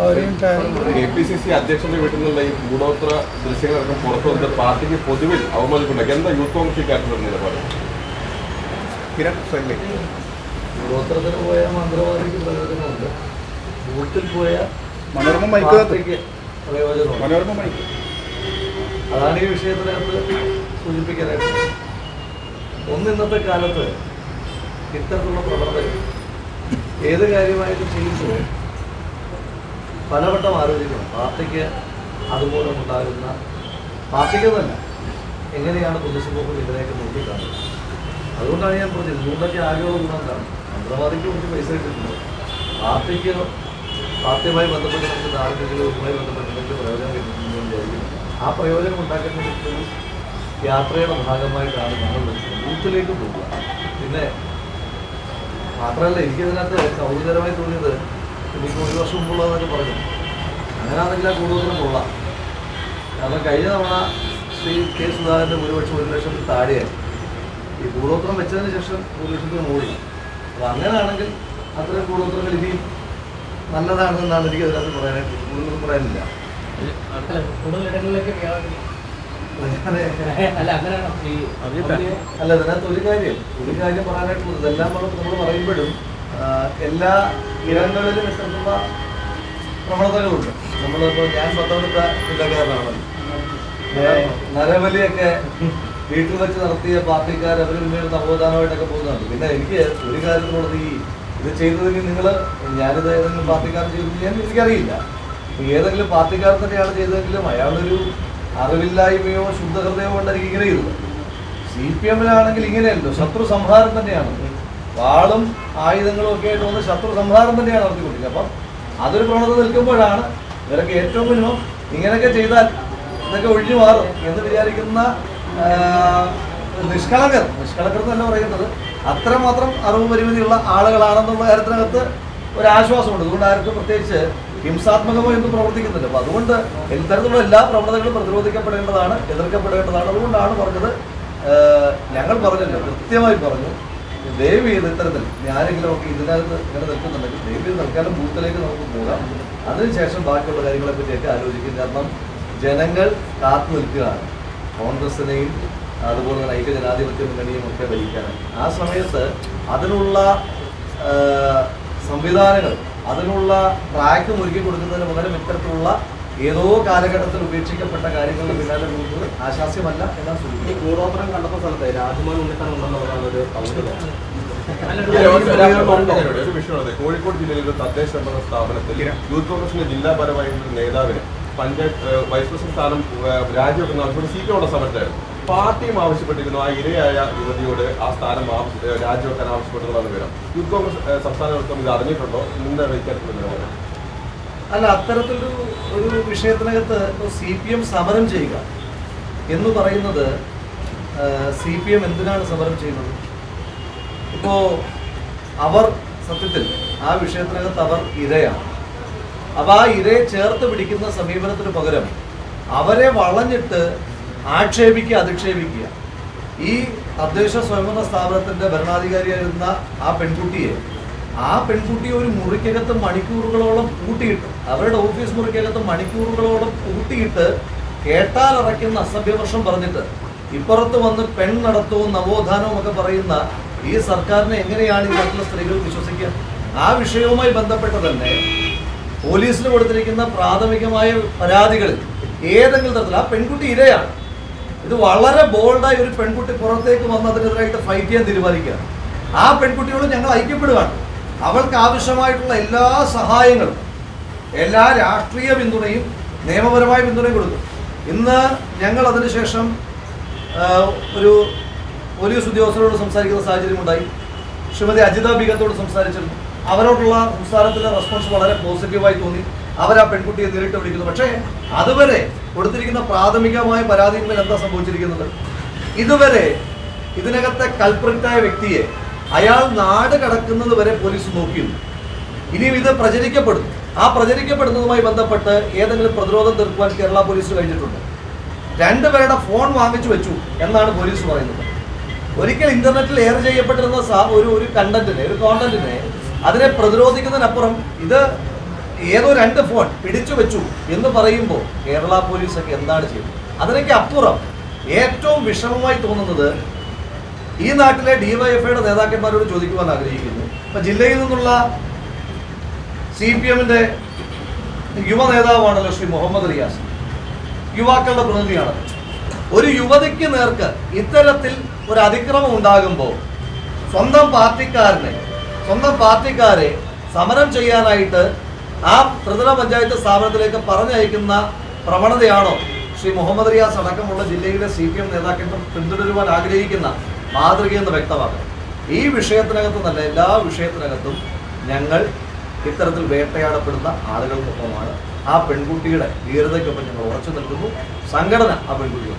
K P C C അധ്യക്ഷന്റെ വീട്ടിൽ നിന്നുള്ള ഈ കൂടോത്ര ദൃശ്യങ്ങളൊക്കെ പുറത്തു വന്ന് പാർട്ടിക്ക് പൊതുവിൽ അവമതിപ്പുണ്ടാക്കി. എന്താ യൂത്ത് കോൺഗ്രസ് ഇക്കാര്യത്തിൽ നിലപാട്? ഗോത്രത്തിന് പോയ മന്ത്രവാദിക്ക് പ്രയോജനമുണ്ട്. ബൂത്തിൽ പോയ മനോരമ മൈക്ക് പ്രയോജനമുണ്ട്. മനോരമ മൈക്ക്. അതാണ് ഈ വിഷയത്തിനകത്ത് സൂചിപ്പിക്കാനായിട്ട് ഒന്ന് ഇന്നത്തെ കാലത്ത് ഇത്തരത്തിലുള്ള പ്രവർത്തകർ ഏത് കാര്യമായിട്ട് ചെയ്യുമ്പോൾ പലവട്ടം ആലോചിക്കണം. പാർട്ടിക്ക് അതുമൂലം ഉണ്ടാകുന്ന പാർട്ടിക്ക് തന്നെ എങ്ങനെയാണ് പൊതുസമൂഹം ഇതിനെയൊക്കെ നോക്കിക്കാണുന്നത്? അതുകൊണ്ടാണ് ഞാൻ പറഞ്ഞത് ഇതുകൊണ്ടൊക്കെ ആകെയുള്ള ഗുണം കാണും മന്ത്രവാദിക്ക് കുറച്ച് പൈസ കിട്ടുന്നുണ്ട് പാർട്ടിക്ക് പാർട്ടിയുമായി ബന്ധപ്പെട്ട് നമുക്ക് ധാർമ്മികതയുമായി ബന്ധപ്പെട്ട് നമുക്ക് പ്രയോജനം കിട്ടുന്നു എന്ന് വിചാരിക്കുന്നു ആ പ്രയോജനം ഉണ്ടാക്കുന്ന യാത്രയുടെ ഭാഗമായിട്ടാണ് നമ്മൾ ബൂത്തിലേക്ക് പോകുക പിന്നെ മാത്രമല്ല എനിക്കിതിനകത്ത് കൗതുകരമായി തോന്നിയത് എനിക്ക് ഒരു വർഷം മുമ്പുള്ളതെന്നൊക്കെ പറഞ്ഞു. അങ്ങനെയാണെങ്കിൽ ആ കൂടുതലും കൊള്ളാം. കാരണം കഴിഞ്ഞ തവണ ശ്രീ കെ സുധാകരന്റെ ഭൂരിപക്ഷം ഒരു ലക്ഷത്തിൽ താഴെയായി. ഈ കൂടോത്രം വെച്ചതിന് ശേഷം ഒരു ലക്ഷത്തിന് മൂടി അപ്പോൾ അങ്ങനെയാണെങ്കിൽ അത്രയും കൂടോത്രങ്ങൾ ഇനിയും നല്ലതാണെന്നാണ് എനിക്ക് അതിനകത്ത് പറയാനായിട്ട് കൂടുതൽ പറയാനില്ല. അല്ല ഇതിനകത്ത് ഒരു കാര്യം ഒരു കാര്യം പറയാനായിട്ടുള്ളത് ഇതെല്ലാം നമ്മൾ നമ്മൾ പറയുമ്പോഴും എല്ലാ ഇടങ്ങളിലും വിശ്രമിക്കുന്ന പ്രവണതകളുണ്ട് നമ്മളിപ്പോൾ ഞാൻ പത്തനംതിട്ട ജില്ലക്കാരനാണ്. നരവലിയൊക്കെ നരബലിയൊക്കെ വീട്ടിൽ വെച്ച് നടത്തിയ പാർട്ടിക്കാർ അവർ പിന്നീട് നവോത്ഥാനമായിട്ടൊക്കെ പോകുന്നുണ്ട്. പിന്നെ എനിക്ക് ഒരു കാര്യത്തിനുള്ളത് ഈ ഇത് ചെയ്തതെങ്കിൽ നിങ്ങൾ ഞാനിത് ഏതെങ്കിലും പാർട്ടിക്കാർ ചെയ്തു ഞാൻ എനിക്കറിയില്ല. ഏതെങ്കിലും പാർട്ടിക്കാർ തന്നെയാണ് ചെയ്തതെങ്കിലും അയാളൊരു അറിവില്ലായ്മയോ ശുദ്ധഹൃദയമോ കൊണ്ടായിരിക്കും ഇങ്ങനെ ചെയ്തത് സി പി എമ്മിലാണെങ്കിൽ ഇങ്ങനെയല്ലോ. ശത്രു സംഹാരം തന്നെയാണ്. വാളും ആയുധങ്ങളും ഒക്കെ ആയിട്ട് വന്ന് ശത്രു സംഹാരം തന്നെയാണ് നടത്തിക്കൊണ്ടിരിക്കുക അപ്പം അതൊരു പ്രവണത നിൽക്കുമ്പോഴാണ് ഇവരൊക്കെ ഏറ്റവും മിനിമം ഇങ്ങനെയൊക്കെ ചെയ്താൽ ഇതൊക്കെ ഒഴിഞ്ഞു മാറും എന്ന് വിചാരിക്കുന്ന നിഷ്കളങ്കർ. നിഷ്കളങ്കർ എന്നല്ല പറയുന്നത് അത്രമാത്രം അറിവ് പരിമിതിയുള്ള ആളുകളാണെന്നുള്ള കാര്യത്തിനകത്ത് ഒരു ആശ്വാസമുണ്ട്. അതുകൊണ്ട് ആർക്കും പ്രത്യേകിച്ച് ഹിംസാത്മകമോ ഒന്നും പ്രവർത്തിക്കുന്നില്ല. അപ്പൊ അതുകൊണ്ട് ഇത്തരത്തിലുള്ള എല്ലാ പ്രവണതകളും പ്രതിരോധിക്കപ്പെടേണ്ടതാണ് എതിർക്കപ്പെടേണ്ടതാണ്. അതുകൊണ്ടാണ് പറഞ്ഞത് ഞങ്ങൾ പറഞ്ഞല്ലോ കൃത്യമായി പറഞ്ഞു ദയവ് ചെയ്ത് ഇത്തരത്തിൽ ഞാനെങ്കിലും ഒക്കെ ഇതിനകത്ത് ഇങ്ങനെ നിൽക്കുന്നുണ്ടെങ്കിൽ ദയവ് ചെയ്ത് തൽക്കാലം ബൂത്തിലേക്ക് നമുക്ക് പോകാം. അതിനുശേഷം ബാക്കിയുള്ള കാര്യങ്ങളെ പറ്റിയൊക്കെ ആലോചിക്കും. കാരണം ജനങ്ങൾ കാത്തു നിൽക്കുകയാണ്. കോൺഗ്രസിനെയും അതുപോലെ തന്നെ ഐക്യ ജനാധിപത്യ മുന്നണിയും ഒക്കെ ഭരിക്കാനാണ് ആ സമയത്ത് അതിനുള്ള സംവിധാനങ്ങൾ അതിനുള്ള ട്രാക്ക് ഒരുക്കി കൊടുക്കുന്നതിന് പകരം ഇത്തരത്തിലുള്ള ഏതോ കാലഘട്ടത്തിൽ ഉപേക്ഷിക്കപ്പെട്ട കാര്യങ്ങളുടെ പിന്നാലെ പോകുന്നത് ആശാസ്യമല്ല എന്നാണ് സൂചിപ്പിക്കും സൂചിപ്പിക്കുന്നത് ഗൂഢോത്രം കണ്ടപ്പോ സ്ഥലത്ത് രാജ്മാൻ ഉണ്ണിത്താൻ ഉണ്ടെന്നുള്ളതാണ് ഒരു കൗതുകം. ഒരു വിഷയമാണ് കോഴിക്കോട് ജില്ലയിൽ ഒരു തദ്ദേശ ഭരണ സ്ഥാപനത്തിൽ യൂത്ത് കോൺഗ്രസിന്റെ ജില്ലാ പരമായിട്ടുള്ള ഒരു നേതാവിന് പഞ്ചായത്ത് വൈസ് പ്രസിഡന്റ് സ്ഥാനം രാജിവെക്കുന്ന ആവശ്യപ്പെട്ട് സി പി ഉള്ള സമയത്തായിരുന്നു പാർട്ടിയും ആവശ്യപ്പെട്ടിരുന്നു. ആ ഇരയായ യുവതിയോട് ആ സ്ഥാനം രാജിവെക്കാൻ ആവശ്യപ്പെട്ടുള്ളതാണ് വിവരം. യൂത്ത് കോൺഗ്രസ് സംസ്ഥാന നേതൃത്വം ഇത് അറിഞ്ഞിട്ടുണ്ടോ? നിലപാട് അല്ല അത്തരത്തിലൊരു ഒരു വിഷയത്തിനകത്ത് സി പി എം സമരം ചെയ്യുക എന്ന് പറയുന്നത് സി പി എം എന്തിനാണ് സമരം ചെയ്യുന്നത്? ഇപ്പോൾ അവർ സത്യത്തിൽ ആ വിഷയത്തിനകത്ത് അവർ ഇരയാണ്. അപ്പോൾ ആ ഇരയെ ചേർത്ത് പിടിക്കുന്ന സമീപനത്തിന് പകരം അവരെ വളഞ്ഞിട്ട് ആക്ഷേപിക്കുക അധിക്ഷേപിക്കുക. ഈ തദ്ദേശ സ്വയംഭരണ സ്ഥാപനത്തിന്റെ ഭരണാധികാരിയായിരുന്ന ആ പെൺകുട്ടിയെ ആ പെൺകുട്ടിയെ ഒരു മുറിക്കകത്ത് മണിക്കൂറുകളോളം പൂട്ടിയിട്ട് അവരുടെ ഓഫീസ് മുറിക്കകത്ത് മണിക്കൂറുകളോളം പൂട്ടിയിട്ട് കേട്ടാലറയ്ക്കുന്ന അസഭ്യവർഷം പറഞ്ഞിട്ട് ഇപ്പുറത്ത് വന്ന് പെൺ നടത്തവും നവോത്ഥാനവും ഒക്കെ പറയുന്ന ഈ സർക്കാരിനെ എങ്ങനെയാണ് ഈ നാട്ടിലെ സ്ത്രീകൾ വിശ്വസിക്കുക? ആ വിഷയവുമായി ബന്ധപ്പെട്ട് തന്നെ പോലീസിന് കൊടുത്തിരിക്കുന്ന പ്രാഥമികമായ പരാതികളിൽ ഏതെങ്കിലും തരത്തിൽ ആ പെൺകുട്ടി ഇരയാണ്. ഇത് വളരെ ബോൾഡായി ഒരു പെൺകുട്ടി പുറത്തേക്ക് വന്ന് അതിനെതിരായിട്ട് ഫൈറ്റ് ചെയ്യാൻ തീരുമാനിക്കുകയാണ്. ആ പെൺകുട്ടിയോട് ഞങ്ങൾ ഐക്യപ്പെടുകയാണ്. അവൾക്ക് ആവശ്യമായിട്ടുള്ള എല്ലാ സഹായങ്ങളും എല്ലാ രാഷ്ട്രീയ പിന്തുണയും നിയമപരമായ പിന്തുണയും കൊടുക്കും ഇന്ന് ഞങ്ങൾ അതിനുശേഷം ഒരു പോലീസ് ഉദ്യോഗസ്ഥരോട് സംസാരിക്കുന്ന സാഹചര്യമുണ്ടായി ശ്രീമതി അജിത ബീഗത്തോട് സംസാരിച്ചിരുന്നു. അവരോടുള്ള സംസ്ഥാനത്തിന്റെ റെസ്പോൺസ് വളരെ പോസിറ്റീവായി തോന്നി. അവർ ആ പെൺകുട്ടിയെ നേരിട്ട് വിളിക്കുന്നു. പക്ഷേ അതുവരെ കൊടുത്തിരിക്കുന്ന പ്രാഥമികമായ പരാതിയിൽ എന്താ സംഭവിച്ചിരിക്കുന്നത്? ഇതുവരെ ഇതിനകത്തെ കൽപ്രിറ്റായ വ്യക്തിയെ അയാൾ നാട് കടക്കുന്നത് വരെ പോലീസ് നോക്കിയിരുന്നു. ഇനിയും ഇത് പ്രചരിക്കപ്പെടും. ആ പ്രചരിക്കപ്പെടുന്നതുമായി ബന്ധപ്പെട്ട് ഏതെങ്കിലും പ്രതിരോധം തീർക്കുവാൻ കേരള പോലീസ് കഴിഞ്ഞിട്ടുണ്ട്. രണ്ടുപേരുടെ ഫോൺ വാങ്ങിച്ചു വെച്ചു എന്നാണ് പോലീസ് പറയുന്നത്. ഒരിക്കൽ ഇന്റർനെറ്റിൽ എയർ ചെയ്യപ്പെട്ടിരുന്ന ഒരു ഒരു കണ്ടന്റിനെ ഒരു കോണ്ടന്റിനെ അതിനെ പ്രതിരോധിക്കുന്നതിനപ്പുറം ഇത് ഏതോ രണ്ട് ഫോൺ പിടിച്ചു വെച്ചു എന്ന് പറയുമ്പോൾ കേരള പോലീസൊക്കെ എന്താണ് ചെയ്യുന്നത് അതിനൊക്കെ അപ്പുറം ഏറ്റവും വിഷമമായി തോന്നുന്നത് ഈ നാട്ടിലെ ഡിവൈഎഫ്ഐയുടെ നേതാക്കന്മാരോട് ചോദിക്കുവാൻ ആഗ്രഹിക്കുന്നു. അപ്പൊ ജില്ലയിൽ നിന്നുള്ള സി പി എമ്മിന്റെ യുവ നേതാവാണല്ലോ ശ്രീ മുഹമ്മദ് റിയാസ്. യുവാക്കളുടെ പ്രതിനിധിയാണ്. ഒരു യുവതിക്ക് നേർക്ക് ഇത്തരത്തിൽ ഒരു അതിക്രമം ഉണ്ടാകുമ്പോൾ സ്വന്തം പാർട്ടിക്കാരനെ സ്വന്തം പാർട്ടിക്കാരെ സമരം ചെയ്യാനായിട്ട് ആ ത്രിതല പഞ്ചായത്ത് സ്ഥാപനത്തിലേക്ക് പറഞ്ഞയക്കുന്ന പ്രവണതയാണോ ശ്രീ മുഹമ്മദ് റിയാസ് അടക്കമുള്ള ജില്ലയിലെ സി പി എം നേതാക്കന്മാർ പിന്തുടരുവാൻ ആഗ്രഹിക്കുന്ന മാതൃകയെന്ന് വ്യക്തമാക്കണം. ഈ വിഷയത്തിനകത്ത് നല്ല എല്ലാ വിഷയത്തിനകത്തും ഞങ്ങൾ ഇത്തരത്തിൽ വേട്ടയാടപ്പെടുന്ന ആളുകൾക്കൊപ്പമാണ്. ആ പെൺകുട്ടിയുടെ ധീരതയ്ക്കൊപ്പം ഞങ്ങൾ ഉറച്ചു നിൽക്കുന്നു. സംഘടന ആ പെൺകുട്ടികൾ